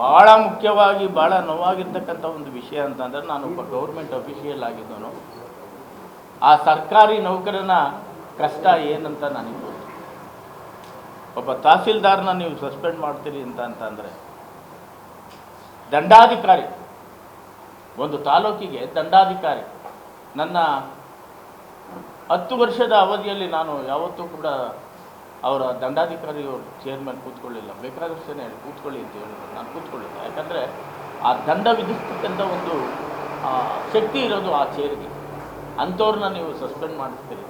ಭಾಳ ಮುಖ್ಯವಾಗಿ ಭಾಳ ನೋವಾಗಿರ್ತಕ್ಕಂಥ ಒಂದು ವಿಷಯ ಅಂತಂದರೆ ನಾನೊಬ್ಬ ಗೌರ್ಮೆಂಟ್ ಅಫಿಷಿಯಲ್ ಆಗಿದ್ದನು ಆ ಸರ್ಕಾರಿ ನೌಕರನ ಕಷ್ಟ ಏನಂತ ನನಗೆ ಗೊತ್ತು. ಒಬ್ಬ ತಹಸೀಲ್ದಾರ್ನ ನೀವು ಸಸ್ಪೆಂಡ್ ಮಾಡ್ತೀರಿ ಅಂತ ಅಂತಂದರೆ, ದಂಡಾಧಿಕಾರಿ, ಒಂದು ತಾಲೂಕಿಗೆ ದಂಡಾಧಿಕಾರಿ, ನನ್ನ ಹತ್ತು ವರ್ಷದ ಅವಧಿಯಲ್ಲಿ ನಾನು ಯಾವತ್ತೂ ಕೂಡ ಅವರ ದಂಡಾಧಿಕಾರಿ ಚೇರ್ಮನ್ ಕೂತ್ಕೊಳ್ಳಿಲ್ಲ. ಬೇಕಾದಷ್ಟು ಹೇಳಿ, ಕೂತ್ಕೊಳ್ಳಿ ಅಂತ ಹೇಳಿದ್ರು ನಾನು ಕೂತ್ಕೊಳ್ಳಿಲ್ಲ. ಯಾಕಂದರೆ ಆ ದಂಡ ವಿಧಿಸ್ತಕ್ಕಂಥ ಒಂದು ಶಕ್ತಿ ಇರೋದು ಆ ಚೇರ್ಗೆ ಅಂಥವ್ರನ್ನ ನೀವು ಸಸ್ಪೆಂಡ್ ಮಾಡಿಸ್ತೀರಿ.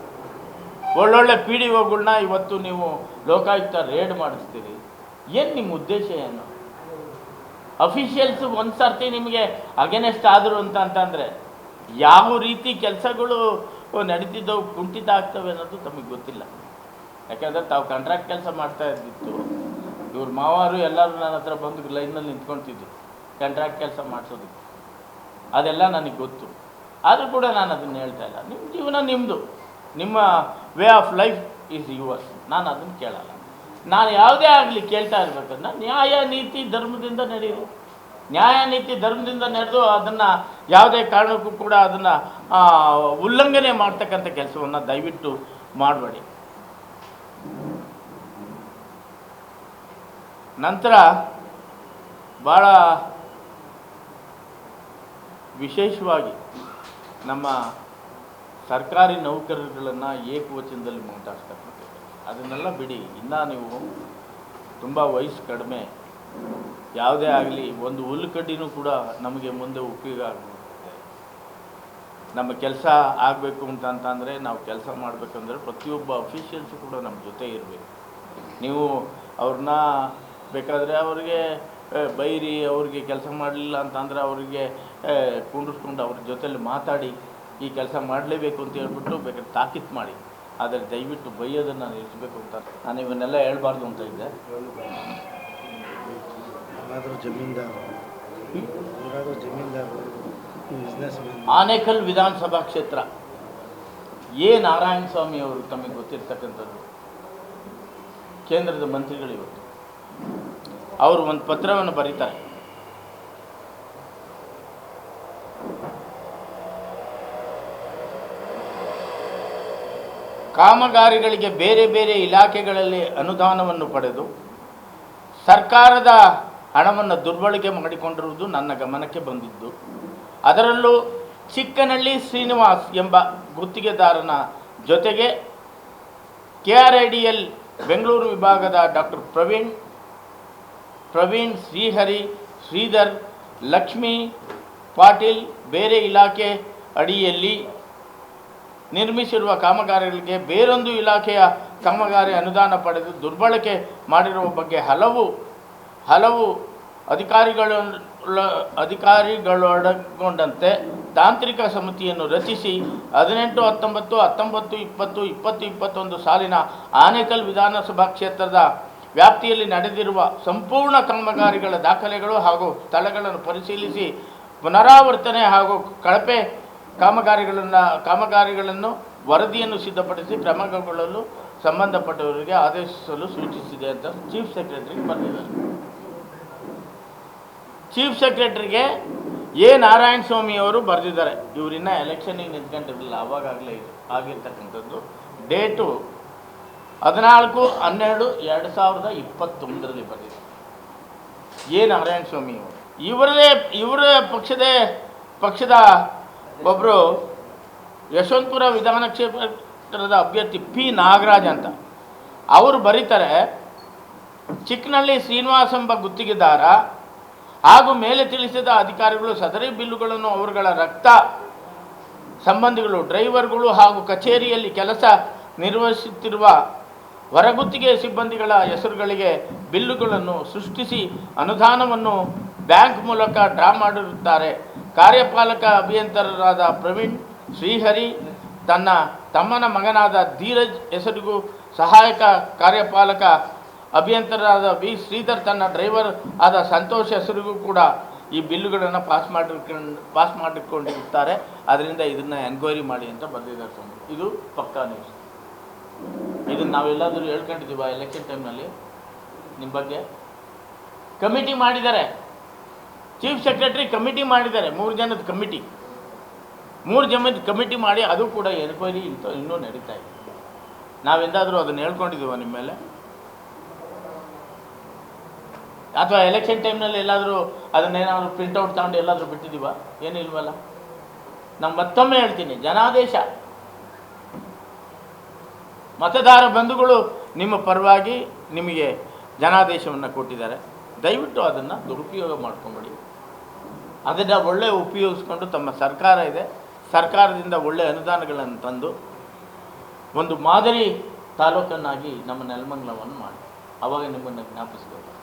ಒಳ್ಳೊಳ್ಳೆ ಪಿ ಡಿ ಒಗಳನ್ನ ಇವತ್ತು ನೀವು ಲೋಕಾಯುಕ್ತ ರೇಡ್ ಮಾಡಿಸ್ತೀರಿ. ಏನು ನಿಮ್ಮ ಉದ್ದೇಶ ಏನು? ಅಫಿಷಿಯಲ್ಸ್ ಒಂದು ಸರ್ತಿ ನಿಮಗೆ ಅಗೇನೆಸ್ಟ್ ಆದರು ಅಂತ ಅಂತಂದರೆ ಯಾವ ರೀತಿ ಕೆಲಸಗಳು ನಡೀತಿದ್ದವು ಕುಂಠಿತ ಆಗ್ತವೆ ಅನ್ನೋದು ತಮಗೆ ಗೊತ್ತಿಲ್ಲ. ಯಾಕಂದರೆ ತಾವು ಕಾಂಟ್ರಾಕ್ಟ್ ಕೆಲಸ ಮಾಡ್ತಾ ಇದ್ದಿತ್ತು. ಇವ್ರ ಮಾವಾರು ಎಲ್ಲರೂ ನನ್ನ ಹತ್ರ ಬಂದು ಲೈನಲ್ಲಿ ನಿಂತ್ಕೊಳ್ತಿದ್ರು ಕಾಂಟ್ರಾಕ್ಟ್ ಕೆಲಸ ಮಾಡಿಸೋದಕ್ಕೆ. ಅದೆಲ್ಲ ನನಗೆ ಗೊತ್ತು. ಆದರೂ ಕೂಡ ನಾನು ಅದನ್ನು ಹೇಳ್ತಾ ಇಲ್ಲ. ನಿಮ್ಮ ಜೀವನ ನಿಮ್ಮದು ನಿಮ್ಮ way of life is yours ನಾನು ಅದನ್ನು ಕೇಳಲ್ಲ. ನಾನು ಯಾವುದೇ ಆಗಲಿ ಕೇಳ್ತಾ ಇರಬೇಕಂದ್ರೆ ನ್ಯಾಯ, ನೀತಿ, ಧರ್ಮದಿಂದ ನಡೆಯಿರಿ. ನ್ಯಾಯ, ನೀತಿ, ಧರ್ಮದಿಂದ ನಡೆದು ಅದನ್ನು ಯಾವುದೇ ಕಾರಣಕ್ಕೂ ಕೂಡ ಅದನ್ನು ಉಲ್ಲಂಘನೆ ಮಾಡ್ತಕ್ಕಂಥ ಕೆಲಸವನ್ನು ದಯವಿಟ್ಟು ಮಾಡಬೇಡಿ. ನಂತರ ಭಾಳ ವಿಶೇಷವಾಗಿ ನಮ್ಮ ಸರ್ಕಾರಿ ನೌಕರರುಗಳನ್ನು ಏಕವಚನದಲ್ಲಿ ಮಾತಾಡ್ತಕ್ಕಂಥದ್ದು ಅದನ್ನೆಲ್ಲ ಬಿಡಿ, ಇನ್ನೂ ನೀವು ತುಂಬ ವಯಸ್ಸು ಕಡಿಮೆ. ಯಾವುದೇ ಆಗಲಿ, ಒಂದು ಹುಲ್ಲು ಕಡ್ಡಿನೂ ಕೂಡ ನಮಗೆ ಮುಂದೆ ಉಪಯೋಗ ಆಗ್ಬೋದು. ನಮ್ಮ ಕೆಲಸ ಆಗಬೇಕು ಅಂತ ಅಂತಂದರೆ ನಾವು ಕೆಲಸ ಮಾಡಬೇಕಂದ್ರೆ ಪ್ರತಿಯೊಬ್ಬ ಅಫಿಷಿಯಲ್ಸು ಕೂಡ ನಮ್ಮ ಜೊತೆ ಇರಬೇಕು. ನೀವು ಅವ್ರನ್ನ ಬೇಕಾದರೆ ಅವರಿಗೆ ಬೈರಿ ಅವ್ರಿಗೆ ಕೆಲಸ ಮಾಡಲಿಲ್ಲ ಅಂತಂದರೆ ಅವರಿಗೆ ಕುಂಡಿಸ್ಕೊಂಡು ಅವ್ರ ಜೊತೇಲಿ ಮಾತಾಡಿ ಈ ಕೆಲಸ ಮಾಡಲೇಬೇಕು ಅಂತ ಹೇಳ್ಬಿಟ್ಟು ಬೇಕಾದ್ರೆ ತಾಕೀತು ಮಾಡಿ. ಆದರೆ ದಯವಿಟ್ಟು ಬೈಯೋದನ್ನು ನಿಲ್ಲಿಸಬೇಕು ಅಂತ ನಾನು ಇವನ್ನೆಲ್ಲ ಹೇಳ್ಬಾರ್ದು ಅಂತ ಇದ್ದೆ. ಜಮೀನ್ದಾರು ಜಮೀನ್ದಾರು. ಆನೇಕಲ್ ವಿಧಾನಸಭಾ ಕ್ಷೇತ್ರ. ಎ. ನಾರಾಯಣ ಸ್ವಾಮಿ ಅವರು ತಮಗೆ ಗೊತ್ತಿರ್ತಕ್ಕಂಥದ್ದು. ಕೇಂದ್ರದ ಮಂತ್ರಿಗಳು ಇವತ್ತು. ಅವರು ಒಂದು ಪತ್ರವನ್ನು ಬರೀತಾರೆ. ಕಾಮಗಾರಿಗಳಿಗೆ ಬೇರೆ ಬೇರೆ ಇಲಾಖೆಗಳಲ್ಲಿ ಅನುದಾನವನ್ನು ಪಡೆದು ಸರ್ಕಾರದ ಹಣವನ್ನು ದುರ್ಬಳಕೆ ಮಾಡಿಕೊಂಡಿರುವುದು ನನ್ನ ಗಮನಕ್ಕೆ ಬಂದಿದ್ದು. ಅದರಲ್ಲೂ ಚಿಕ್ಕನಹಳ್ಳಿ ಶ್ರೀನಿವಾಸ್ ಎಂಬ ಗುತ್ತಿಗೆದಾರನ ಜೊತೆಗೆ K R I D L Bengaluru ವಿಭಾಗದ ಡಾಕ್ಟರ್ ಪ್ರವೀಣ್ ಪ್ರವೀಣ್ ಶ್ರೀಹರಿ, ಶ್ರೀಧರ್, ಲಕ್ಷ್ಮೀ ಪಾಟೀಲ್ ಬೇರೆ ಇಲಾಖೆ ಅಡಿಯಲ್ಲಿ ನಿರ್ಮಿಸಿರುವ ಕಾಮಗಾರಿಗಳಿಗೆ ಬೇರೊಂದು ಇಲಾಖೆಯ ಕಾಮಗಾರಿ ಅನುದಾನ ಪಡೆದು ದುರ್ಬಳಕೆ ಮಾಡಿರುವ ಬಗ್ಗೆ ಹಲವು ಹಲವು ಅಧಿಕಾರಿಗಳ ಅಧಿಕಾರಿಗಳೊಳಗೊಂಡಂತೆ ತಾಂತ್ರಿಕ ಸಮಿತಿಯನ್ನು ರಚಿಸಿ ಹದಿನೆಂಟು, ಹತ್ತೊಂಬತ್ತು ಹತ್ತೊಂಬತ್ತು, ಇಪ್ಪತ್ತು ಇಪ್ಪತ್ತು, ಇಪ್ಪತ್ತೊಂದು ಸಾಲಿನ ಆನೇಕಲ್ ವಿಧಾನಸಭಾ ಕ್ಷೇತ್ರದ ವ್ಯಾಪ್ತಿಯಲ್ಲಿ ನಡೆದಿರುವ ಸಂಪೂರ್ಣ ಕಾಮಗಾರಿಗಳ ದಾಖಲೆಗಳು ಹಾಗೂ ಸ್ಥಳಗಳನ್ನು ಪರಿಶೀಲಿಸಿ ಪುನರಾವರ್ತನೆ ಹಾಗೂ ಕಳಪೆ ಕಾಮಗಾರಿಗಳನ್ನು ಕಾಮಗಾರಿಗಳನ್ನು ವರದಿಯನ್ನು ಸಿದ್ಧಪಡಿಸಿ ಕ್ರಮಗೊಳ್ಳಲು ಸಂಬಂಧಪಟ್ಟವರಿಗೆ ಆದೇಶಿಸಲು ಸೂಚಿಸಿದೆ ಅಂತ ಚೀಫ್ ಸೆಕ್ರೆಟರಿಗೆ ಬರೆದಿದ್ದಾರೆ. ಚೀಫ್ ಸೆಕ್ರೆಟರಿಗೆ ಎ. ನಾರಾಯಣ ಸ್ವಾಮಿ ಅವರು ಬರೆದಿದ್ದಾರೆ. ಇವರಿನ್ನ ಎಲೆಕ್ಷನಿಗೆ ನಿಂತ್ಕೊಂಡಿರಲಿಲ್ಲ. ಅವಾಗಲೇ ಇದು ಆಗಿರ್ತಕ್ಕಂಥದ್ದು. ಡೇಟು ಹದಿನಾಲ್ಕು, ಹನ್ನೆರಡು, ಎರಡು ಸಾವಿರದ ಇಪ್ಪತ್ತೊಂದರಲ್ಲಿ ಬರೆದಿದ್ದಾರೆ ಎ. ನಾರಾಯಣ ಸ್ವಾಮಿ ಅವರು ಇವರದೇ ಇವರ ಪಕ್ಷದ ಪಕ್ಷದ ಒಬ್ಬರು ಯಶವಂತಪುರ ವಿಧಾನ ಕ್ಷೇತ್ರದ ಅಭ್ಯರ್ಥಿ ಪಿ. ನಾಗರಾಜ್ ಅಂತ. ಅವರು ಬರೀತಾರೆ. ಶ್ರೀನಿವಾಸ ಎಂಬ ಗುತ್ತಿಗೆದಾರ. ಹಾಗೂ ಮೇಲೆ ತಿಳಿಸಿದ ಅಧಿಕಾರಿಗಳು ಸದರಿ ಬಿಲ್ಲುಗಳನ್ನು ಅವರುಗಳ ರಕ್ತ ಸಂಬಂಧಿಗಳು, ಡ್ರೈವರ್ಗಳು ಹಾಗೂ ಕಚೇರಿಯಲ್ಲಿ ಕೆಲಸ ನಿರ್ವಹಿಸುತ್ತಿರುವ ಹೊರಗುತ್ತಿಗೆ ಸಿಬ್ಬಂದಿಗಳ ಹೆಸರುಗಳಿಗೆ ಬಿಲ್ಲುಗಳನ್ನು ಸೃಷ್ಟಿಸಿ ಅನುದಾನವನ್ನು ಬ್ಯಾಂಕ್ ಮೂಲಕ ಡ್ರಾ ಮಾಡಿರುತ್ತಾರೆ. ಕಾರ್ಯಪಾಲಕ ಅಭಿಯಂತರರಾದ ಪ್ರವೀಣ್ ಶ್ರೀಹರಿ, ತನ್ನ ತಮ್ಮನ ಮಗನಾದ ಧೀರಜ್ ಹೆಸರಿಗೂ ಸಹಾಯಕ ಕಾರ್ಯಪಾಲಕ ಅಭಿಯಂತರರಾದ ವಿ ಶ್ರೀಧರ್ ತನ್ನ ಡ್ರೈವರ್ ಆದ ಸಂತೋಷ್ ಹೆಸರಿಗೂ ಕೂಡ ಈ ಬಿಲ್ಲುಗಳನ್ನು ಪಾಸ್ ಮಾಡಿಕೊಂಡು ಪಾಸ್ ಮಾಡಿಕೊಂಡಿರ್ತಾರೆ. ಅದರಿಂದ ಇದನ್ನು ಎನ್ಕ್ವೈರಿ ಮಾಡಿ ಅಂತ ಬಂದಿದ್ದಾರೆ ಸ್ವಾಮಿ. ಇದು ಪಕ್ಕಾ ನ್ಯೂಸ್ ಇದನ್ನು ನಾವೆಲ್ಲಾದರೂ ಹೇಳ್ಕೊಂಡಿದ್ದೀವ ಎಲೆಕ್ಷನ್ ಟೈಮ್ನಲ್ಲಿ ನಿಮ್ಮ ಬಗ್ಗೆ? ಕಮಿಟಿ ಮಾಡಿದ್ದಾರೆ. ಚೀಫ್ ಸೆಕ್ರೆಟರಿ ಕಮಿಟಿ ಮಾಡಿದ್ದಾರೆ. ಮೂರು ಜನದ ಕಮಿಟಿ. ಮೂರು ಜನದ ಕಮಿಟಿ ಮಾಡಿ ಅದು ಕೂಡ ಎನ್ಕ್ವೈರಿ ಇಂಥ ಇನ್ನೂ ನಡೀತಾ ಇದೆ. ನಾವೆಂದಾದರೂ ಅದನ್ನು ಹೇಳ್ಕೊಂಡಿದ್ದೀವ ನಿಮ್ಮ ಮೇಲೆ? ಅಥವಾ ಎಲೆಕ್ಷನ್ ಟೈಮ್ನಲ್ಲಿ ಎಲ್ಲಾದರೂ ಅದನ್ನೇನಾದರೂ ಪ್ರಿಂಟೌಟ್ ತಗೊಂಡು ಎಲ್ಲಾದರೂ ಬಿಟ್ಟಿದ್ದೀವ? ಏನಿಲ್ವಲ್ಲ ನಾನು ಮತ್ತೊಮ್ಮೆ ಹೇಳ್ತೀನಿ, ಜನಾದೇಶ. ಮತದಾರ ಬಂಧುಗಳು ನಿಮ್ಮ ಪರವಾಗಿ ನಿಮಗೆ ಜನಾದೇಶವನ್ನು ಕೊಟ್ಟಿದ್ದಾರೆ. ದಯವಿಟ್ಟು ಅದನ್ನು ದುರುಪಯೋಗ ಮಾಡ್ಕೊಂಬಿಡಿ. ಅದನ್ನು ಒಳ್ಳೆ ಉಪಯೋಗಿಸ್ಕೊಂಡು ತಮ್ಮ ಸರ್ಕಾರ ಇದೆ. ಸರ್ಕಾರದಿಂದ ಒಳ್ಳೆಯ ಅನುದಾನಗಳನ್ನು ತಂದು ಒಂದು ಮಾದರಿ ತಾಲೂಕನ್ನಾಗಿ ನಮ್ಮ ನೆಲಮಂಗಲವನ್ನು ಮಾಡಿ. ಆವಾಗ ನಿಮ್ಮನ್ನು ಜ್ಞಾಪಿಸ್ಬೇಕು